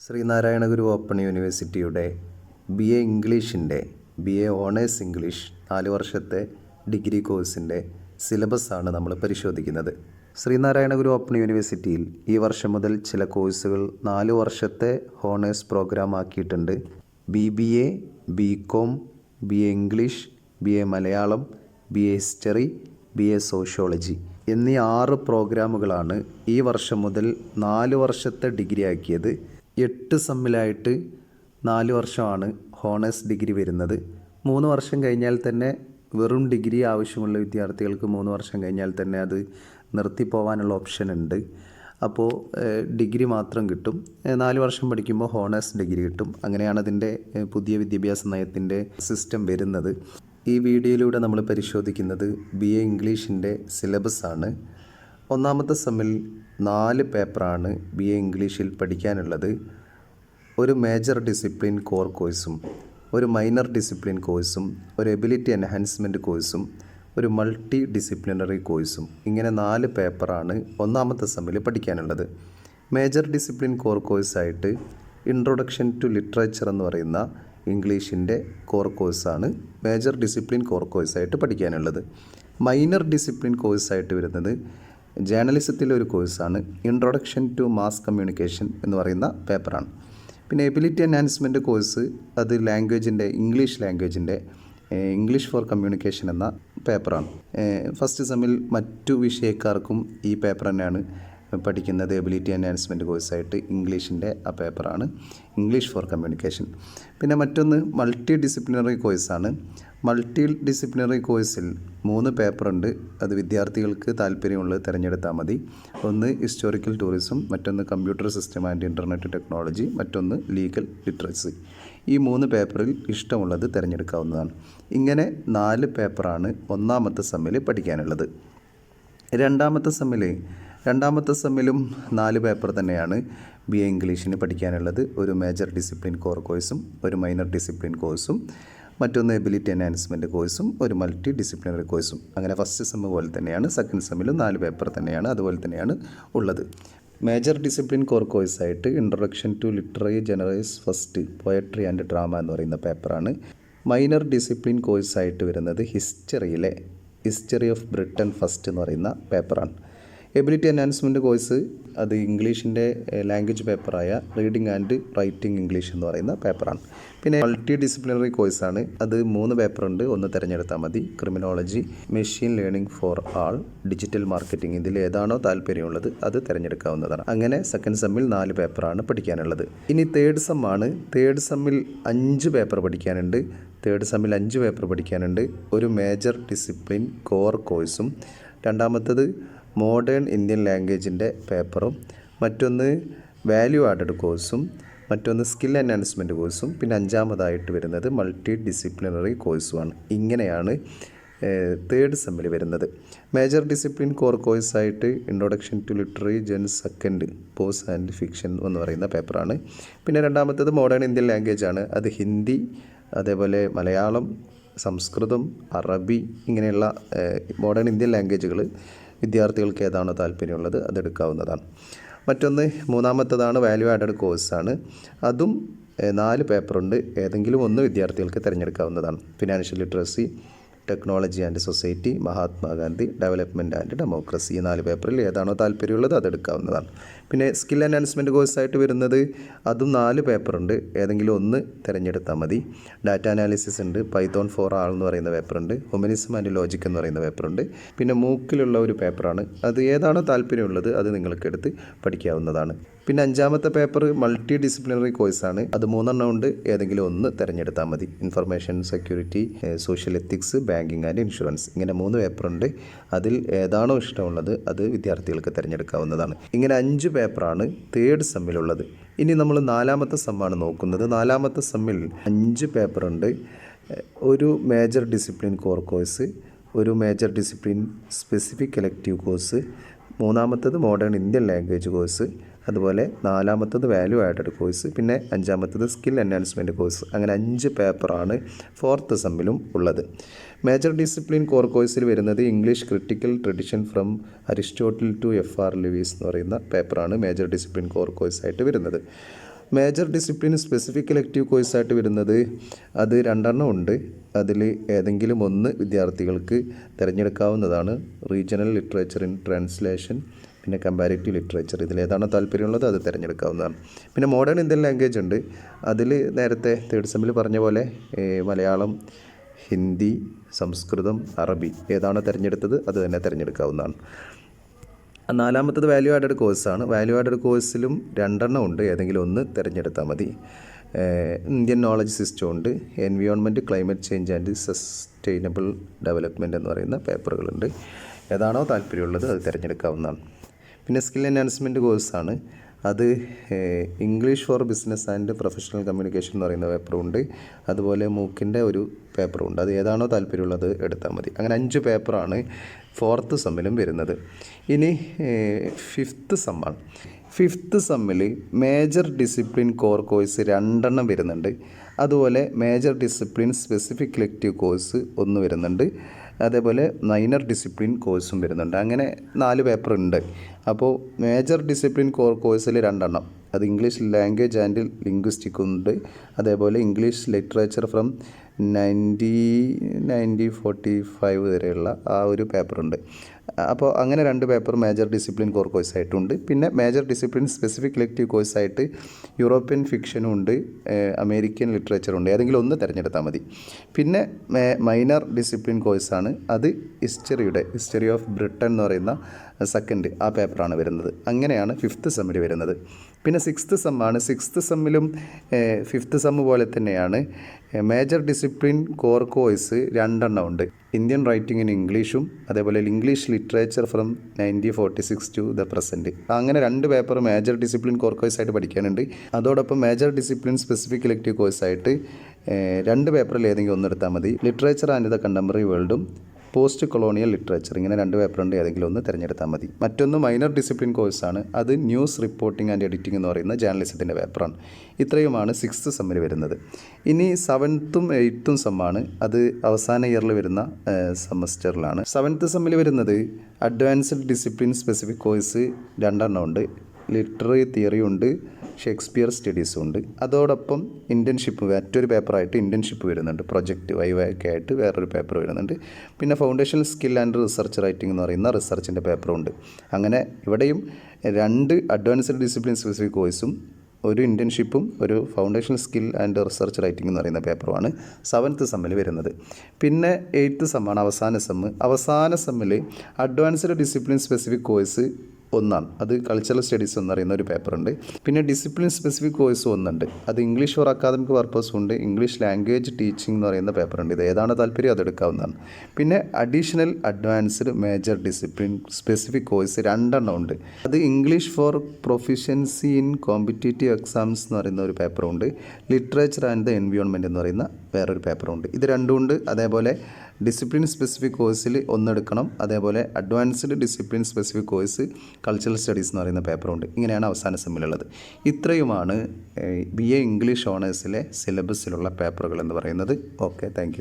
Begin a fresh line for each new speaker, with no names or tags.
Sreenarayana Guru open യൂണിവേഴ്സിറ്റിയുടെ B A ഇംഗ്ലീഷിന്റെ B A honours English നാല് വർഷത്തെ ഡിഗ്രി കോഴ്സിന്റെ സിലബസാണ് നമ്മൾ പരിശോധിക്കുന്നത്. ശ്രീനാരായണ ഗുരു ഓപ്പൺ യൂണിവേഴ്സിറ്റിയിൽ ഈ വർഷം മുതൽ ചില കോഴ്സുകൾ നാല് വർഷത്തെ ഹോണേഴ്സ് പ്രോഗ്രാം ആക്കിയിട്ടുണ്ട്. B B A B com B A English B A Malayalam B A history B A sociology എന്നീ ആറ് പ്രോഗ്രാമുകളാണ് ഈ വർഷം മുതൽ നാല് വർഷത്തെ ഡിഗ്രി ആക്കിയത്. എട്ട് സമ്മിലായിട്ട് നാല് വർഷമാണ് ഹോണേഴ്സ് ഡിഗ്രി വരുന്നത്. മൂന്ന് വർഷം കഴിഞ്ഞാൽ തന്നെ വെറും ഡിഗ്രി ആവശ്യമുള്ള വിദ്യാർത്ഥികൾക്ക് മൂന്ന് വർഷം കഴിഞ്ഞാൽ തന്നെ അത് നിർത്തിപ്പോവാനുള്ള ഓപ്ഷൻ ഉണ്ട്. അപ്പോൾ ഡിഗ്രി മാത്രം കിട്ടും. നാല് വർഷം പഠിക്കുമ്പോൾ ഹോണേഴ്സ് ഡിഗ്രി കിട്ടും. അങ്ങനെയാണ് അതിന്റെ പുതിയ വിദ്യാഭ്യാസ നയത്തിന്റെ സിസ്റ്റം വരുന്നത്. ഈ വീഡിയോയിലൂടെ നമ്മൾ പരിശോധിക്കുന്നത് ബി എ ഇംഗ്ലീഷിന്റെ സിലബസ് ആണ് ഒന്നാമത്തെ സെമ്മിൽ നാല് പേപ്പറാണ് ബി എ ഇംഗ്ലീഷിൽ പഠിക്കാനുള്ളത്. ഒരു മേജർ ഡിസിപ്ലിൻ കോർ കോഴ്സും ഒരു മൈനർ ഡിസിപ്ലിൻ കോഴ്സും ഒരു എബിലിറ്റി എൻഹാൻസ്മെന്റ് കോഴ്സും ഒരു മൾട്ടി ഡിസിപ്ലിനറി കോഴ്സും. ഇങ്ങനെ നാല് പേപ്പറാണ് ഒന്നാമത്തെ സെമ്മിൽ പഠിക്കാനുള്ളത്. മേജർ ഡിസിപ്ലിൻ കോർ കോഴ്സായിട്ട് ഇൻട്രൊഡക്ഷൻ ടു ലിറ്ററേച്ചർ എന്ന് പറയുന്ന ഇംഗ്ലീഷിന്റെ കോർ കോഴ്സാണ് മേജർ ഡിസിപ്ലിൻ കോർ കോഴ്സായിട്ട് പഠിക്കാനുള്ളത്. മൈനർ ഡിസിപ്ലിൻ കോഴ്സായിട്ട് വരുന്നത് ജേർണലിസത്തിലെ ഒരു കോഴ്സാണ്. ഇൻട്രൊഡക്ഷൻ ടു മാസ് കമ്മ്യൂണിക്കേഷൻ എന്ന് പറയുന്ന പേപ്പറാണ്. പിന്നെ എബിലിറ്റി എൻഹാൻസ്മെന്റ് കോഴ്സ് അത് ലാംഗ്വേജിന്റെ ഇംഗ്ലീഷ് ലാംഗ്വേജിന്റെ ഇംഗ്ലീഷ് ഫോർ കമ്മ്യൂണിക്കേഷൻ എന്ന പേപ്പറാണ്. ഫസ്റ്റ് സെമ്മിൽ മറ്റു വിഷയക്കാർക്കും ഈ പേപ്പർ തന്നെയാണ്. പഠിക്കുന്നത് എബിലിറ്റി എൻഹാൻസ്മെന്റ് കോഴ്സായിട്ട് ഇംഗ്ലീഷിന്റെ ആ പേപ്പറാണ് ഇംഗ്ലീഷ് ഫോർ കമ്മ്യൂണിക്കേഷൻ പിന്നെ മറ്റൊന്ന് മൾട്ടി ഡിസിപ്ലിനറി കോഴ്സാണ് മൾട്ടി ഡിസിപ്ലിനറി കോഴ്സിൽ മൂന്ന് പേപ്പറുണ്ട് അത് വിദ്യാർത്ഥികൾക്ക് താല്പര്യമുള്ളത് തിരഞ്ഞെടുത്താൽ മതി. ഒന്ന് ഹിസ്റ്റോറിക്കൽ ടൂറിസം മറ്റൊന്ന് computer system and internet technology മറ്റൊന്ന് ലീഗൽ ലിറ്ററസി ഈ മൂന്ന് പേപ്പറിൽ ഇഷ്ടമുള്ളത് തിരഞ്ഞെടുക്കാവുന്നതാണ്. ഇങ്ങനെ നാല് പേപ്പറാണ് ഒന്നാമത്തെ സെമ്മിൽ പഠിക്കാനുള്ളത്. രണ്ടാമത്തെ സെമ്മിൽ രണ്ടാമത്തെ സെമ്മിലും നാല് പേപ്പർ തന്നെയാണ് ബി എ ഇംഗ്ലീഷിന് പഠിക്കാനുള്ളത്. ഒരു മേജർ ഡിസിപ്ലിൻ കോർ കോഴ്സും ഒരു മൈനർ ഡിസിപ്ലിൻ കോഴ്സും മറ്റൊന്ന് എബിലിറ്റി എൻഹാൻസ്മെന്റ് കോഴ്സും ഒരു മൾട്ടി ഡിസിപ്ലിനറി കോഴ്സും. അങ്ങനെ ഫസ്റ്റ് സെമ്മ് പോലെ തന്നെയാണ് സെക്കൻഡ് സെമ്മിലും നാല് പേപ്പർ തന്നെയാണ് അതുപോലെ തന്നെയാണ് ഉള്ളത്. Major discipline core കോഴ്സായിട്ട് introduction to literary genres first poetry and drama എന്ന് പറയുന്ന പേപ്പറാണ്. മൈനർ ഡിസിപ്ലിൻ കോഴ്സായിട്ട് വരുന്നത് ഹിസ്റ്ററിയിലെ ഹിസ്റ്ററി ഓഫ് ബ്രിട്ടൻ ഫസ്റ്റ് എന്ന് പറയുന്ന പേപ്പറാണ്. എബിലിറ്റി എൻഹാൻസ്മെന്റ് കോഴ്സ് അത് ഇംഗ്ലീഷിന്റെ ലാംഗ്വേജ് പേപ്പറായ റീഡിംഗ് ആൻഡ് റൈറ്റിംഗ് ഇംഗ്ലീഷ് എന്ന് പറയുന്ന പേപ്പറാണ് പിന്നെ മൾട്ടി ഡിസിപ്ലിനറി കോഴ്സാണ് അത് മൂന്ന് പേപ്പറുണ്ട് ഒന്ന് തിരഞ്ഞെടുത്താൽ മതി. Criminology machine learning for all digital marketing ഇതിൽ ഏതാണോ താല്പര്യമുള്ളത് അത് തിരഞ്ഞെടുക്കാവുന്നതാണ്. അങ്ങനെ സെക്കൻഡ് സെമ്മിൽ നാല് പേപ്പറാണ് പഠിക്കാനുള്ളത്. ഇനി തേർഡ് സെമ്മാണ് തേർഡ് സെമ്മിൽ അഞ്ച് പേപ്പർ പഠിക്കാനുണ്ട്. തേർഡ് സെമ്മിൽ അഞ്ച് പേപ്പർ പഠിക്കാനുണ്ട്. ഒരു മേജർ ഡിസിപ്ലിൻ കോർ കോഴ്സും രണ്ടാമത്തത് മോഡേൺ ഇന്ത്യൻ ലാംഗ്വേജിന്റെ പേപ്പറും മറ്റൊന്ന് വാല്യൂ ആഡഡ് കോഴ്സും മറ്റൊന്ന് സ്കിൽ എൻഹാൻസ്മെന്റ് കോഴ്സും പിന്നെ അഞ്ചാമതായിട്ട് വരുന്നത് മൾട്ടി ഡിസിപ്ലിനറി കോഴ്സുമാണ്. ഇങ്ങനെയാണ് തേർഡ് സെമ്മിൽ വരുന്നത്. Major discipline core കോഴ്സായിട്ട് introduction to literary gen second prose and fiction എന്ന് പറയുന്ന പേപ്പറാണ്. പിന്നെ രണ്ടാമത്തേത് മോഡേൺ ഇന്ത്യൻ ലാംഗ്വേജ് ആണ് അത് ഹിന്ദി അതേപോലെ മലയാളം സംസ്കൃതം അറബി ഇങ്ങനെയുള്ള മോഡേൺ ഇന്ത്യൻ ലാംഗ്വേജുകൾ വിദ്യാർത്ഥികൾക്ക് ഏതാണോ താല്പര്യമുള്ളത് അതെടുക്കാവുന്നതാണ്. മറ്റൊന്ന് മൂന്നാമത്തതാണ് വാല്യൂ ആഡഡ് കോഴ്സാണ് അതും നാല് പേപ്പറുണ്ട് ഏതെങ്കിലും ഒന്ന് വിദ്യാർത്ഥികൾക്ക് തിരഞ്ഞെടുക്കാവുന്നതാണ്. Financial literacy technology and society Mahatma Gandhi development and democracy ഈ നാല് പേപ്പറിൽ ഏതാണോ താല്പര്യമുള്ളത് അതെടുക്കാവുന്നതാണ് പിന്നെ സ്കിൽ എൻഹാൻസ്മെന്റ് കോഴ്സായിട്ട് വരുന്നത് അതും നാല് പേപ്പറുണ്ട്. ഏതെങ്കിലും ഒന്ന് തിരഞ്ഞെടുത്താൽ മതി. ഡാറ്റ അനാലിസിസ് ഉണ്ട്. പൈത്തോൺ ഫോർ ആൾ എന്ന് പറയുന്ന പേപ്പറുണ്ട്. ഹ്യൂമനിസം ആൻഡ് ലോജിക് എന്ന് പറയുന്ന പേപ്പറുണ്ട്. പിന്നെ മൂക്കിലുള്ള ഒരു പേപ്പറാണ്. അത് ഏതാണോ താല്പര്യമുള്ളത് അത് നിങ്ങൾക്കെടുത്ത് പഠിക്കാവുന്നതാണ്. പിന്നെ അഞ്ചാമത്തെ പേപ്പർ മൾട്ടി ഡിസിപ്ലിനറി കോഴ്സാണ് അത് മൂന്നെണ്ണം ഉണ്ട്. ഏതെങ്കിലും ഒന്ന് തിരഞ്ഞെടുത്താൽ മതി. Information security social ethics banking and insurance ഇങ്ങനെ മൂന്ന് പേപ്പറുണ്ട് അതിൽ ഏതാണോ ഇഷ്ടമുള്ളത് അത് വിദ്യാർത്ഥികൾക്ക് തിരഞ്ഞെടുക്കാവുന്നതാണ്. ഇങ്ങനെ അഞ്ച് പേപ്പറാണ് തേർഡ് സെമ്മിലുള്ളത് ഇനി നമ്മൾ നാലാമത്തെ സെമ്മാണ് നോക്കുന്നത്. നാലാമത്തെ സെമ്മിൽ അഞ്ച് പേപ്പറുണ്ട് ഒരു മേജർ ഡിസിപ്ലിൻ കോർ കോഴ്സ് ഒരു major discipline specific elective course മൂന്നാമത്തത് മോഡേൺ ഇന്ത്യൻ ലാംഗ്വേജ് കോഴ്സ് അതുപോലെ നാലാമത്തത് വാല്യൂ ആഡഡ് കോഴ്സ് പിന്നെ അഞ്ചാമത്തത് സ്കിൽ എൻഹാൻസ്മെന്റ് കോഴ്സ് അങ്ങനെ അഞ്ച് പേപ്പറാണ് ഫോർത്ത് സെമ്മിലും ഉള്ളത്. മേജർ ഡിസിപ്ലിൻ കോർ കോഴ്സിൽ വരുന്നത് English critical tradition from Aristotle to F R Leavis എന്ന് പറയുന്ന പേപ്പറാണ് മേജർ ഡിസിപ്ലിൻ കോർ കോഴ്സായിട്ട് വരുന്നത്. മേജർ ഡിസിപ്ലിൻ സ്പെസിഫിക് ഇലക്റ്റീവ് കോഴ്സായിട്ട് വരുന്നത് അത് രണ്ടെണ്ണം ഉണ്ട്. അതിൽ ഏതെങ്കിലും ഒന്ന് വിദ്യാർത്ഥികൾക്ക് തിരഞ്ഞെടുക്കാവുന്നതാണ്. റീജിയണൽ ലിറ്ററേച്ചർ ഇൻ ട്രാൻസ്ലേഷൻ പിന്നെ കമ്പാരിറ്റീവ് ലിറ്ററേച്ചർ ഇതിലേതാണോ താല്പര്യമുള്ളത് അത് തിരഞ്ഞെടുക്കാവുന്നതാണ്. പിന്നെ മോഡേൺ ഇന്ത്യൻ ലാംഗ്വേജ് ഉണ്ട്. അതിൽ നേരത്തെ തേർഡ് സെമ്മിൽ പറഞ്ഞ പോലെ മലയാളം ഹിന്ദി സംസ്കൃതം അറബി ഏതാണോ തിരഞ്ഞെടുത്തത് അത് തന്നെ തിരഞ്ഞെടുക്കാവുന്നതാണ്. നാലാമത്തത് വാല്യൂ ആഡഡ് കോഴ്സാണ് വാല്യൂ ആഡഡ് കോഴ്സിലും രണ്ടെണ്ണം ഉണ്ട്. ഏതെങ്കിലും ഒന്ന് തിരഞ്ഞെടുത്താൽ മതി. ഇന്ത്യൻ നോളജ് സിസ്റ്റം ഉണ്ട്. Environment climate change and sustainable development എന്ന് പറയുന്ന പേപ്പറുകളുണ്ട് ഏതാണോ താല്പര്യമുള്ളത് അത് തിരഞ്ഞെടുക്കാവുന്നതാണ്. പിന്നെ സ്കിൽ എൻഹാൻസ്മെന്റ് കോഴ്സാണ് അത് English for business and professional communication എന്ന് പറയുന്ന പേപ്പറുണ്ട് അതുപോലെ മൂക്കിന്റെ ഒരു പേപ്പറുണ്ട് അത് ഏതാണോ താല്പര്യമുള്ളത് എടുത്താൽ മതി. അങ്ങനെ അഞ്ച് പേപ്പറാണ് ഫോർത്ത് സെമ്മിലും വരുന്നത്. ഇനി ഫിഫ്ത്ത് സെമ്മാണ് ഫിഫ്ത്ത് സെമ്മിൽ മേജർ ഡിസിപ്ലിൻ കോർ കോഴ്സ് രണ്ടെണ്ണം വരുന്നുണ്ട്. അതുപോലെ major discipline specific elective course ഒന്ന് വരുന്നുണ്ട്. അതേപോലെ മൈനർ ഡിസിപ്ലിൻ കോഴ്സും വരുന്നുണ്ട്. അങ്ങനെ നാല് പേപ്പർ ഉണ്ട്. അപ്പോൾ മേജർ ഡിസിപ്ലിൻ കോർ കോഴ്സിൽ രണ്ടെണ്ണം. അത് ഇംഗ്ലീഷ് ലാംഗ്വേജ് ആൻഡ് ലിംഗ്വിസ്റ്റിക് ഉണ്ട്. അതേപോലെ English literature from ninety ninety forty five വരെയുള്ള ആ ഒരു പേപ്പറുണ്ട്. അപ്പോൾ അങ്ങനെ രണ്ട് paper major discipline core course ആയിട്ടുണ്ട് പിന്നെ മേജർ ഡിസിപ്ലിൻ സ്പെസിഫിക് ഇലക്റ്റീവ് കോഴ്സായിട്ട് യൂറോപ്യൻ ഫിക്ഷനും ഉണ്ട് അമേരിക്കൻ ലിറ്ററേച്ചറും ഉണ്ട്. ഏതെങ്കിലും ഒന്ന് തിരഞ്ഞെടുത്താൽ മതി. പിന്നെ മൈനർ ഡിസിപ്ലിൻ കോഴ്സാണ്. അത് ഹിസ്റ്ററിയുടെ ഹിസ്റ്ററി ഓഫ് ബ്രിട്ടൻ എന്ന് പറയുന്ന സെക്കൻഡ് ആ പേപ്പറാണ് വരുന്നത്. അങ്ങനെയാണ് ഫിഫ്ത്ത് സെമ്മിൽ വരുന്നത്. പിന്നെ സിക്സ്ത് സെമ്മാണ് സിക്സ്ത് സെമ്മിലും ഫിഫ്ത്ത് സെമ്മ് പോലെ തന്നെയാണ്. മേജർ ഡിസിപ്ലിൻ കോർ കോഴ്സ് രണ്ടെണ്ണം ഉണ്ട്. ഇന്ത്യൻ റൈറ്റിംഗ് ഇൻ ഇംഗ്ലീഷും അതേപോലെ English literature from nineteen forty six to the present അങ്ങനെ രണ്ട് paper major discipline core course ആയിട്ട് പഠിക്കാനുണ്ട്. അതോടൊപ്പം മേജർ ഡിസിപ്ലിൻ സ്പെസിഫിക് ഇലക്റ്റീവ് കോഴ്സായിട്ട് രണ്ട് പേപ്പറിൽ ഏതെങ്കിലും ഒന്നെടുത്താൽ മതി. ലിറ്ററേച്ചർ ആൻഡ് ദ കണ്ടംപററി വേൾഡും പോസ്റ്റ് കൊളോണിയൽ ലിറ്ററേച്ചർ. ഇങ്ങനെ രണ്ട് പേപ്പറുണ്ട് ഏതെങ്കിലും ഒന്ന് തിരഞ്ഞെടുത്താൽ മതി. മറ്റൊന്ന് മൈനർ ഡിസിപ്ലിൻ കോഴ്സാണ് അത് ന്യൂസ് റിപ്പോർട്ടിംഗ് ആൻഡ് എഡിറ്റിംഗ് എന്ന് പറയുന്ന ജേർണലിസത്തിന്റെ പേപ്പറാണ് ഇത്രയുമാണ് സിക്സ്ത് സെമ്മിന് വരുന്നത്. ഇനി സെവൻത്തും എയ്ത്തും സെമ്മാണ് അത് അവസാന ഇയറിൽ വരുന്ന സെമസ്റ്ററിലാണ് സെവൻത്ത് സെമ്മിൽ വരുന്നത് അഡ്വാൻസ്ഡ് ഡിസിപ്ലിൻ സ്പെസിഫിക് കോഴ്സ് രണ്ടെണ്ണം ഉണ്ട്. ലിറ്റററി തിയറി ഉണ്ട്. ഷേക്സ്പിയർ സ്റ്റഡീസും ഉണ്ട്. അതോടൊപ്പം ഇന്റേൺഷിപ്പ് മറ്റൊരു പേപ്പറായിട്ട് ഇന്റേൺഷിപ്പ് വരുന്നുണ്ട്. പ്രൊജക്റ്റ് വൈവൊക്കെ ആയിട്ട് വേറൊരു പേപ്പർ വരുന്നുണ്ട്. പിന്നെ foundation skill and research writing എന്ന് പറയുന്ന റിസർച്ചിന്റെ പേപ്പറും ഉണ്ട് അങ്ങനെ ഇവിടെയും രണ്ട് അഡ്വാൻസ്ഡ് ഡിസിപ്ലിൻ സ്പെസിഫിക് കോഴ്സും ഒരു ഇന്റേൺഷിപ്പും ഒരു foundation skill and research writing എന്ന് പറയുന്ന പേപ്പറുമാണ് സെവൻത്ത് സെമ്മിൽ വരുന്നത്. പിന്നെ എയ്ത്ത് സെമ്മാണ് അവസാന സെമ്മ്. അവസാന സെമ്മിൽ അഡ്വാൻസ്ഡ് ഡിസിപ്ലിൻ സ്പെസിഫിക് കോഴ്സ് ഒന്നാണ്. അത് കൾച്ചറൽ സ്റ്റഡീസ് എന്ന് പറയുന്ന ഒരു പേപ്പറുണ്ട് പിന്നെ ഡിസിപ്ലിൻ സ്പെസിഫിക് കോഴ്സ് ഒന്നുണ്ട്. അത് ഇംഗ്ലീഷ് ഫോർ അക്കാദമിക് പർപ്പസും ഉണ്ട്. ഇംഗ്ലീഷ് ലാംഗ്വേജ് ടീച്ചിങ് എന്ന് പറയുന്ന പേപ്പറുണ്ട് ഇത് ഏതാണ് താല്പര്യം അതെടുക്കാവുന്നതാണ് പിന്നെ additional advanced major discipline specific course രണ്ടെണ്ണം ഉണ്ട്. അത് English for proficiency in competitive exams എന്ന് പറയുന്ന ഒരു പേപ്പറുണ്ട് ലിറ്ററേച്ചർ ആൻഡ് ദ എൻവിയോൺമെന്റ് എന്ന് പറയുന്ന വേറൊരു പേപ്പറുണ്ട്. ഇത് രണ്ടും ഉണ്ട്. അതേപോലെ ഡിസിപ്ലിൻ സ്പെസിഫിക് കോഴ്സിൽ ഒന്നെടുക്കണം അതേപോലെ advanced discipline specific course cultural studies എന്ന് പറയുന്ന പേപ്പറുണ്ട്. ഇങ്ങനെയാണ് അവസാന സെമ്മിലുള്ളത് ഇത്രയുമാണ് ബി എ ഇംഗ്ലീഷ് ഓണേഴ്സിലെ സിലബസിലുള്ള പേപ്പറുകൾ എന്ന് പറയുന്നത്. Okay thank